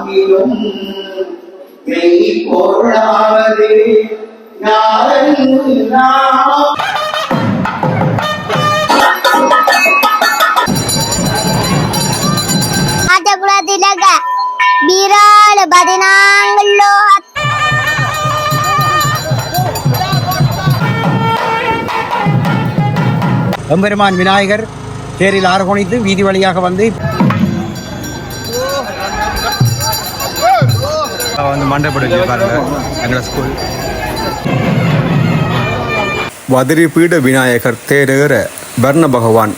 காட்டிலும் மெய் பொருளாவது யாரும் திலக எம்பெருமான் விநாயகர் தேரில் ஆறு குணித்து வீதி வழியாக வந்து வந்து மண்டபடுங்க பாருங்க. எங்களோட ஸ்கூல் வதிரி பீட விநாயகர் தேரேற வர்ண பகவான்.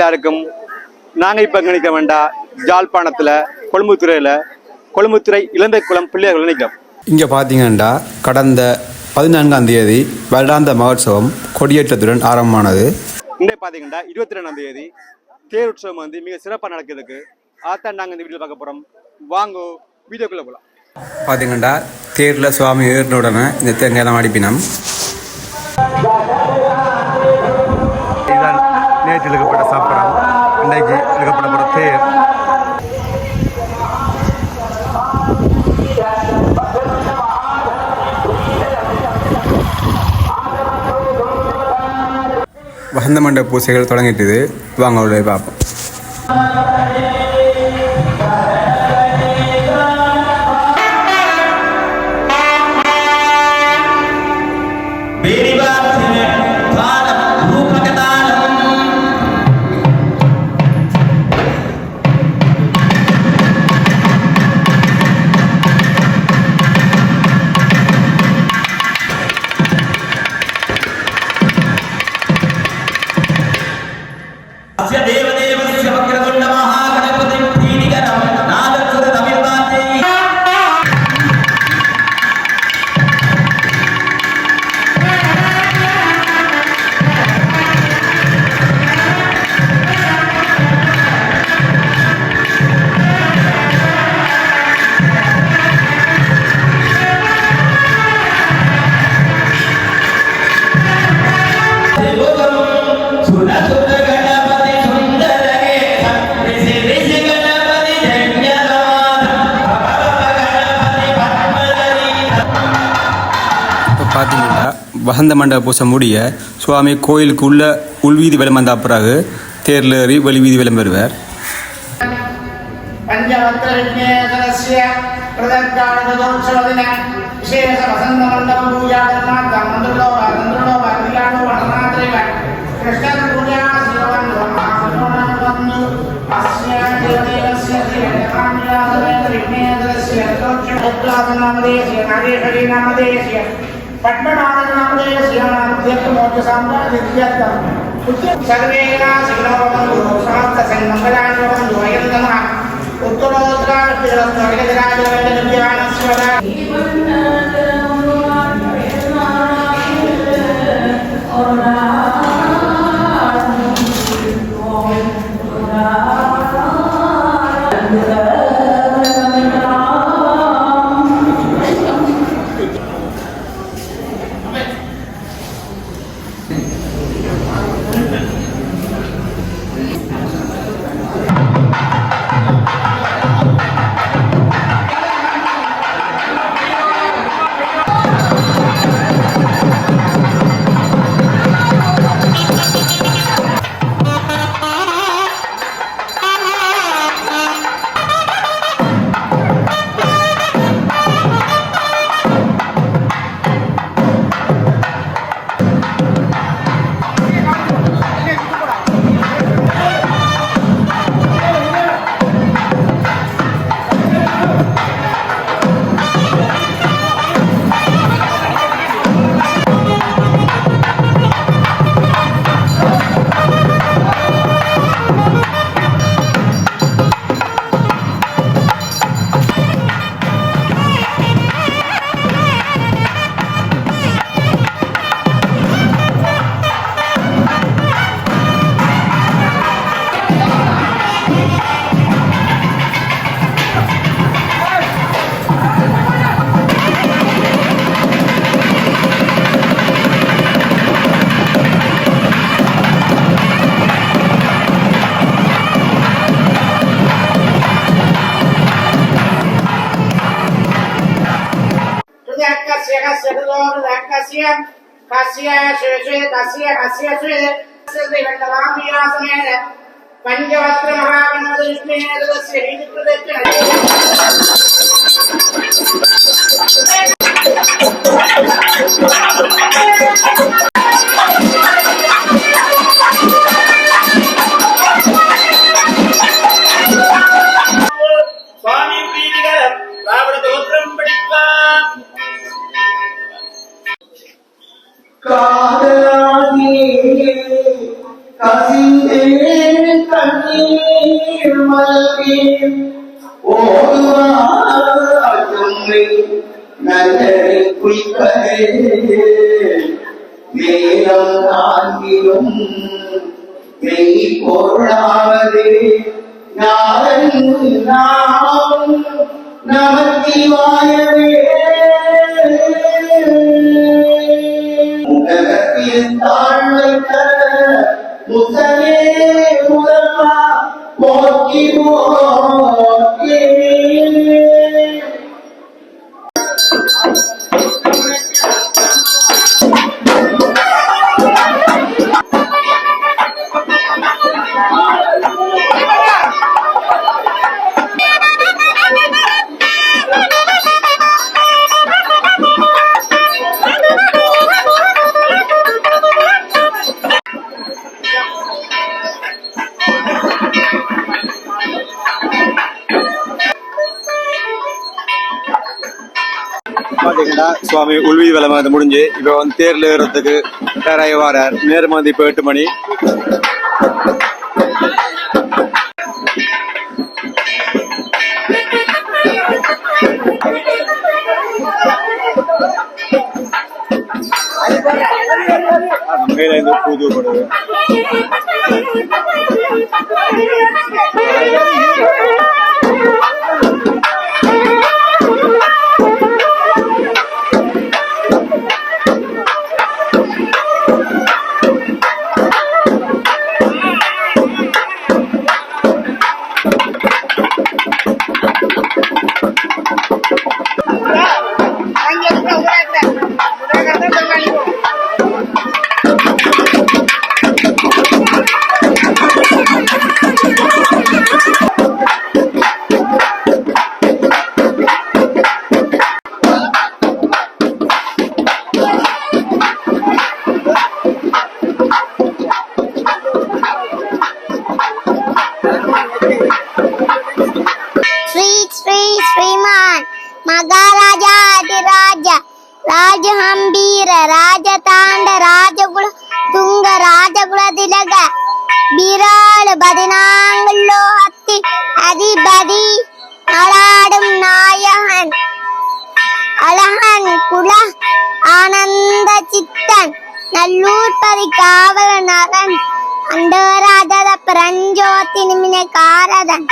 எல்லாருக்கும் நாங்கள் இப்போ நிற்க வேண்டாம் ஜாழ்ப்பாணத்தில் கொழும்புத்துறையில் கொழும்புத்துறை இளந்தைக்குளம் பிள்ளைகள் நிற்கிறோம் இங்கே பார்த்தீங்கன்னா கடந்த பதினான்காம் தேதி வருடாந்த மகோத்சவம் கொடியேற்றத்துடன் ஆரம்பமானது. இங்கே பார்த்தீங்கன்னா இருபத்தி ரெண்டாம் தேதி தேர் உற்சவம் வந்து மிக சிறப்பாக நடக்குதுக்கு அதான் நாங்கள் இந்த வீடியோ பார்க்க போகிறோம் வாங்கோ வீடியோக்குள்ளே போகலாம் பார்த்தீங்கன்னா தேரில் சுவாமி ஏறின உடனே இந்த தேங்காயெல்லாம் அடிப்பினோம். இதுதான் நேற்று இழுக்கப்பட்ட சாப்பிட்றோம். இன்றைக்கு இழுக்கப்பட போகிற தேர். வசந்த மண்ட பூசைகள் தொடங்கிட்டுது. வாங்க உள்ள பார்ப்போம். வசந்த மண்டப பூசை முடிய சுவாமி கோயிலுக்கு உள்ள உள்வீதி விளம் வந்த பிறகு தேர்ல ஏறி வெளி வீதி விளம் பெறுவார் पञ्चवक्त्रविघ्नेश्वरस्य प्रदत्ताणितोत्सवदिन विशेषवसन्तमण्डपपूजाकर्मार्थं मन्त्रुलो वा मन्त्रुलो वा कल्याणो वा नवरात्रिव कृष्णपूजा शिववन्दो अस्य देवदेवस्य श्रीरङ्गकान्यासमेतविघ्नेश्वरस्य नामदेश्य పద్మనాభనామదేవ శ్రీరామాధ్యక్ష మోక్ష సామ్రాజ్యార్థం సర్వేగా శిఖరోపంతు సమస్త సన్మంగళానుభవంతు వయం నమ ఉత్తరోత్తరాభిరస్తు అగజరాజ వెంకటజ్ఞానస్వర कस्य कृतो कस्य कस्य शेषे कस्य कस्य स्वे श्रीकण्डराम्यासनेन पञ्चवक्त्र महागणपतिष्णेन तस्य हीकृतस्य மேலம் நான்கிலும் மெய் பொருளாவது ஞானம் நாம் நமச்சிவாயவே முத்தமே முதல்வா போக்கி போ பார்த்தீங்கன்னா சுவாமி உள்வீதி விலை வந்து முடிஞ்சு இப்போ வந்து தேர்ல ஏறதுக்கு தயாராகி வரார். நேரம் வந்து இப்போ எட்டு மணி. மேல இருந்து பூது நல்லூர் பதி காவல நரன் அண்டராஜத பிரஞ்சோதி நிமின காரதன்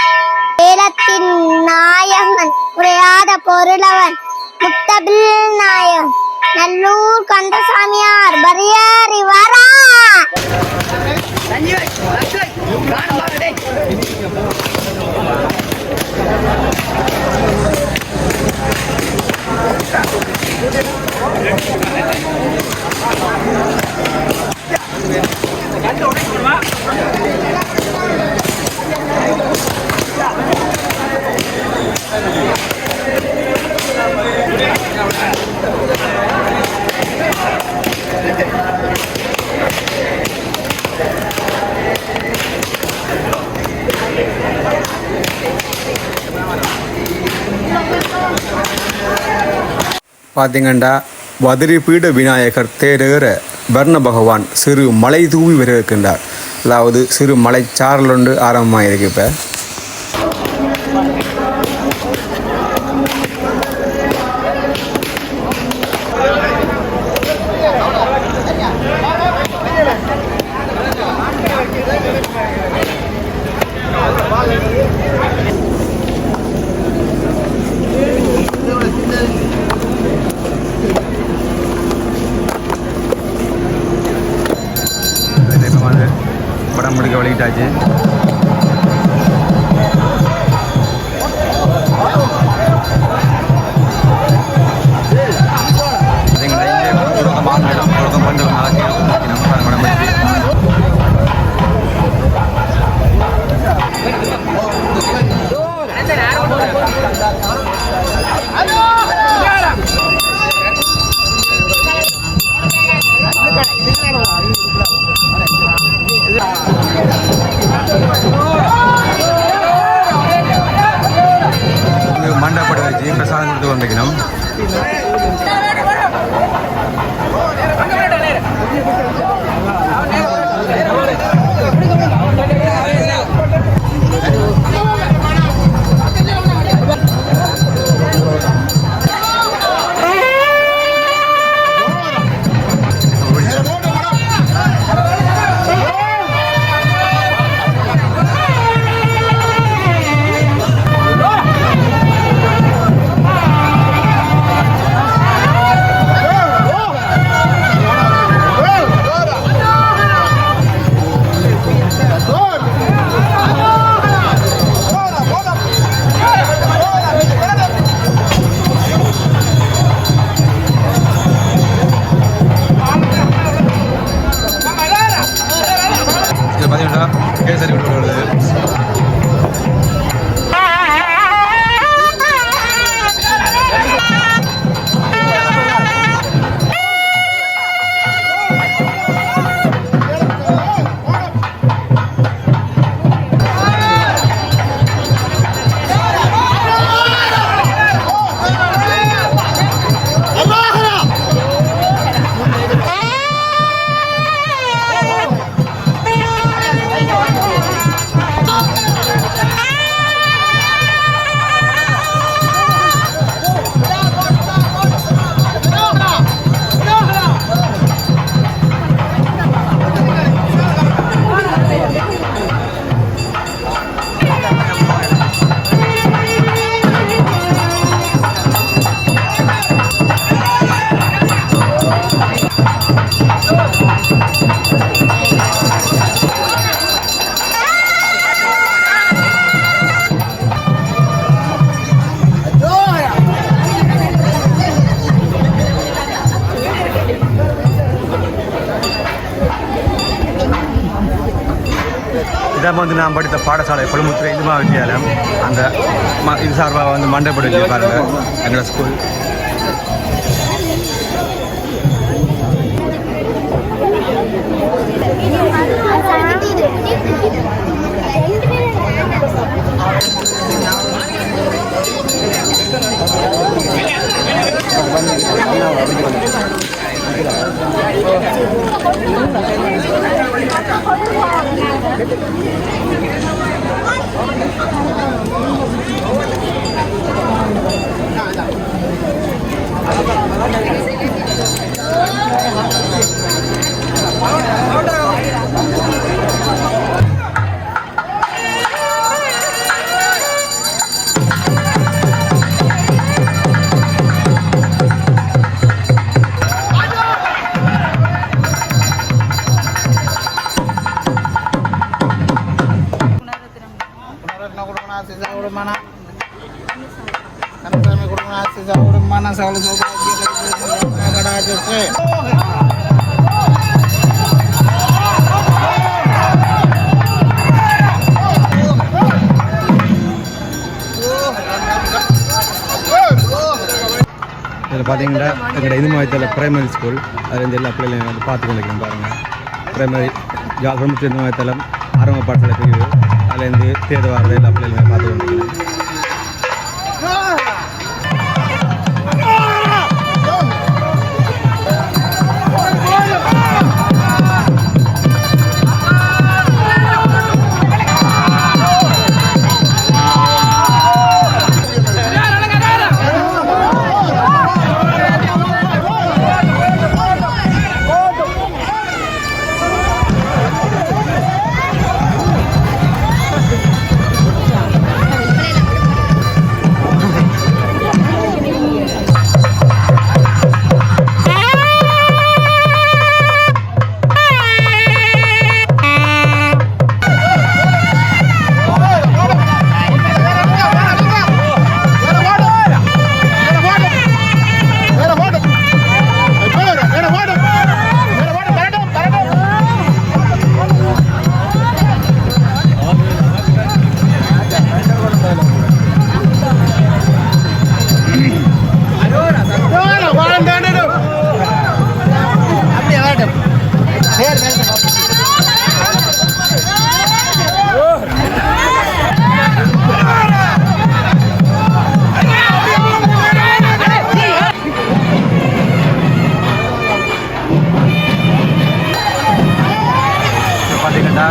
வேலத்தின் நாயகன் குறையாத பொருளவன் முத்தபில் நாயகன் நல்லூர் கந்தசாமியார் பரியாரி வரா Thank you. பார்த்தீங்கன்னா வதிரி பீட விநாயகர் தேரேற வர்ண பகவான் சிறு மலை தூவி வருகின்றார் அதாவது சிறு மலை சாரல் ஆரம்பமாக இருக்கு இப்போ 再见。நான் படித்த பாடசாலை கொழும்புத்துறை இந்து வித்தியாலயம். அந்த ம- இது சார்பாக வந்து மண்டைப்படி வச்சு பாருங்க. எங்களோட ஸ்கூல் இதில் பார்த்தீங்கன்னா எங்களோட இந்து மாவட்டத்தில் பிரைமரி ஸ்கூல் அது வந்து எல்லா பிள்ளைகளையும் வந்து பார்த்து கொண்டிருக்கோம் பாருங்கள் பிரைமரி ஜால்பரம் இந்து மாவட்டத்தில் ஆரம்ப பாடசாலை பிரிவு அதுலேருந்து தேர்வு வர்றது எல்லா பிள்ளைகளுமே பார்த்து கொண்டிருக்கிறேன்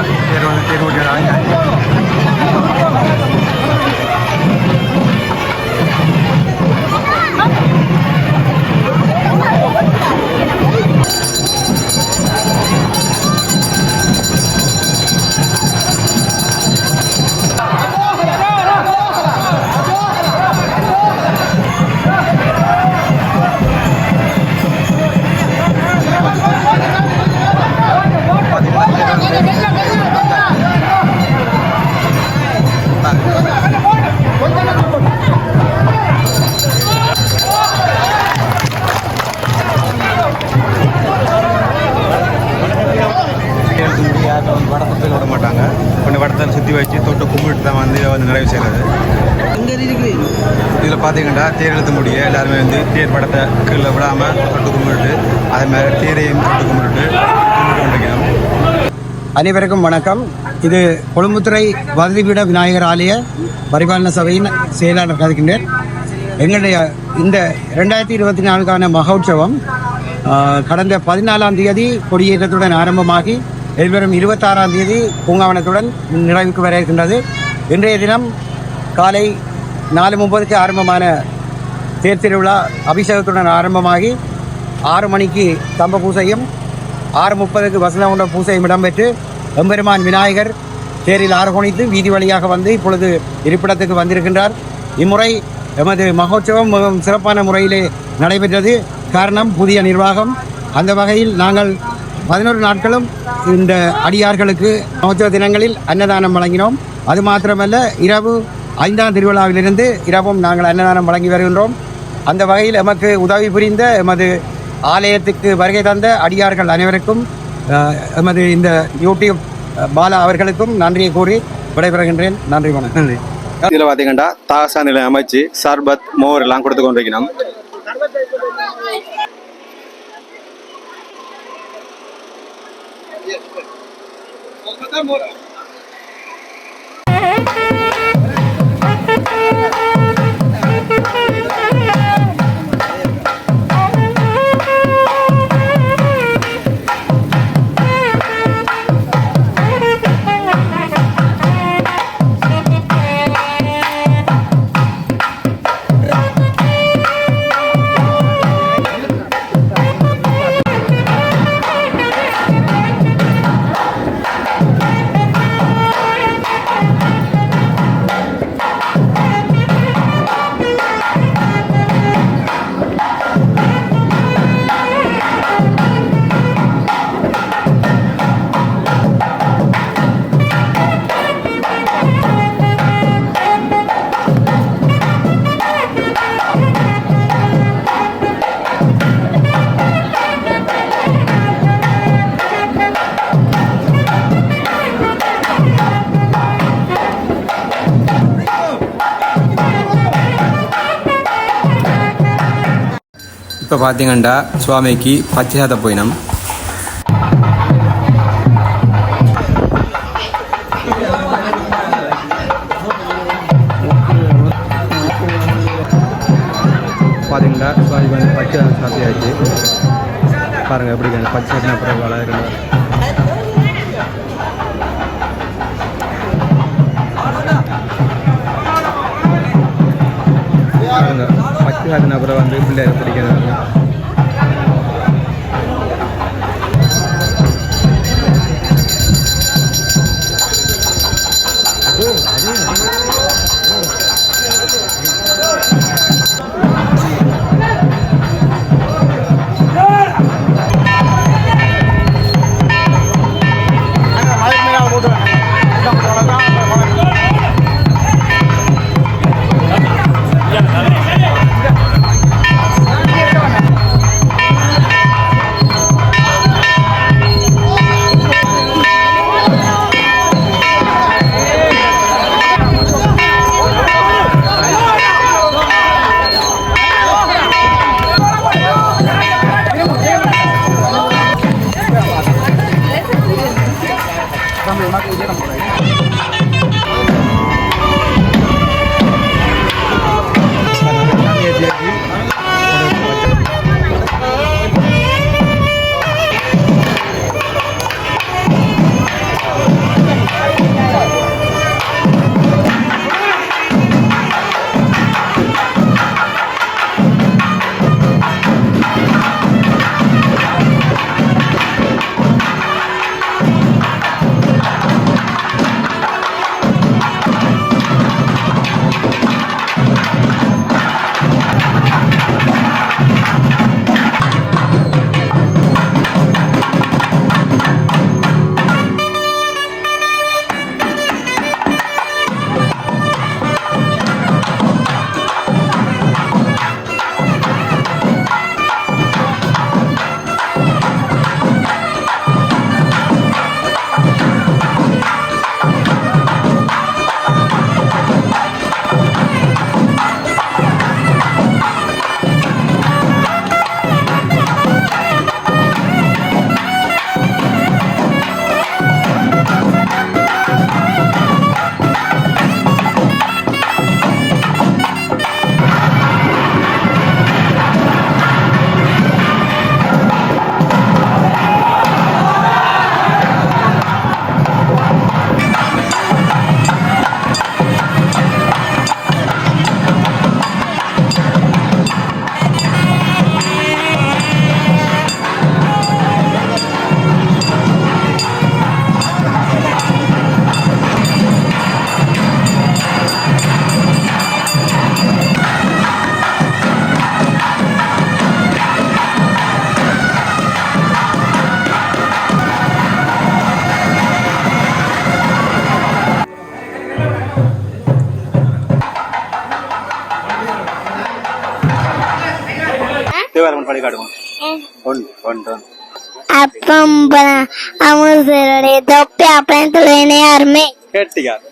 때로 때로 전하는 வடத்தை விட மாட்டாங்க கொஞ்சம் வடத்தை சுற்றி வச்சு தொட்டு கும்பிட்டு தான் வந்து வந்து நிறைவு இதில் பார்த்தீங்கன்னா தேர் எழுத்த முடிய எல்லாருமே வந்து தேர் படத்தை கீழே விடாமல் தொட்டு கும்பிட்டு அதே மாதிரி தேரையும் தொட்டு கும்பிட்டு கும்பிட்டு கொண்டிருக்கணும் அனைவருக்கும் வணக்கம். இது கொழும்புத்துறை வதலிபீட விநாயகர் ஆலய பரிபாலன சபையின் செயலாளர் கதைக்கின்றேன் எங்களுடைய இந்த ரெண்டாயிரத்தி இருபத்தி நான்கான மகோற்சவம் கடந்த பதினாலாம் தேதி கொடியேற்றத்துடன் ஆரம்பமாகி எதிர்வரும் இருபத்தாறாம் தேதி பூங்காவனத்துடன் நிறைவுக்கு வர இருக்கின்றது. இன்றைய தினம் காலை நாலு முப்பதுக்கு ஆரம்பமான தேர் திருவிழா அபிஷேகத்துடன் ஆரம்பமாகி ஆறு மணிக்கு தம்ப பூசையும் ஆறு முப்பதுக்கு வசனகுண்ட பூசையும் இடம்பெற்று எம்பெருமான் விநாயகர் தேரில் ஆறுகொணித்து வீதி வழியாக வந்து இப்பொழுது இருப்பிடத்துக்கு வந்திருக்கின்றார். இம்முறை எமது மகோற்சவம் மிகவும் சிறப்பான முறையிலே நடைபெற்றது. காரணம் புதிய நிர்வாகம். அந்த வகையில் நாங்கள் பதினோரு நாட்களும் இந்த அடியார்களுக்கு மகோற்சவ தினங்களில் அன்னதானம் வழங்கினோம். அது மாத்திரமல்ல இரவு ஐந்தாம் திருவிழாவிலிருந்து இரவும் நாங்கள் அன்னதானம் வழங்கி வருகின்றோம். அந்த வகையில் எமக்கு உதவி புரிந்த எமது ஆலயத்துக்கு வருகை தந்த அடியார்கள் அனைவருக்கும் எமது இந்த யூடியூப் பாலா அவர்களுக்கும் நன்றியை கூறி விடைபெறுகின்றேன். நன்றி வணக்கம். நன்றி. இதில் பார்த்தீங்கன்னா தாசா நிலை அமைச்சு சர்பத் மோர் எல்லாம் கொடுத்து கொண்டிருக்கணும் இப்போ பார்த்தீங்கன்னா சுவாமிக்கு பச்சைசாத போயினம். பார்த்தீங்கன்னா சுவாமிக்கு வந்து பச்சை சாத்தியாச்சு. பாருங்கள் எப்படி இருக்கு. பச்சை சாத்தின அப்புறம் வளர்க்குறாங்க பாருங்க பச்சை சாத்தின அப்புறம் வந்து பிள்ளையார் பிடிக்கணும். பண்றான் அப்பா அவன் சிலடைய தொப்பி அப்பன் தலைவனே யாருமே கேட்டுக்காரு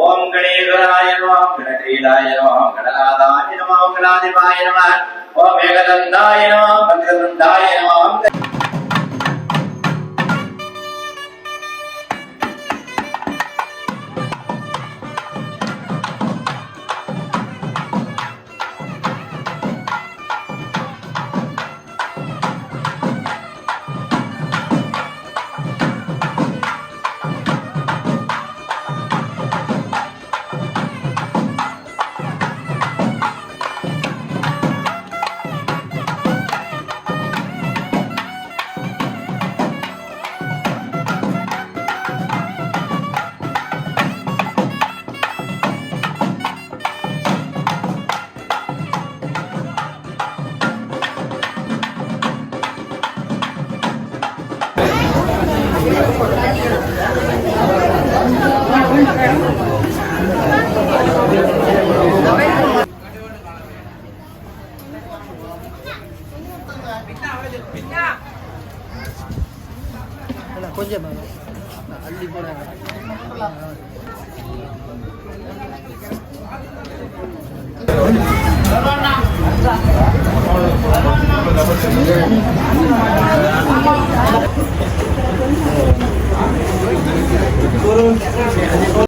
ஓம் கணேஸ்வராய நம கணக்ரீடாய நம கடலாதாய நம கலாதிபாய நம ஓம் ஏகதந்தாய நம பஞ்சதந்தாய நம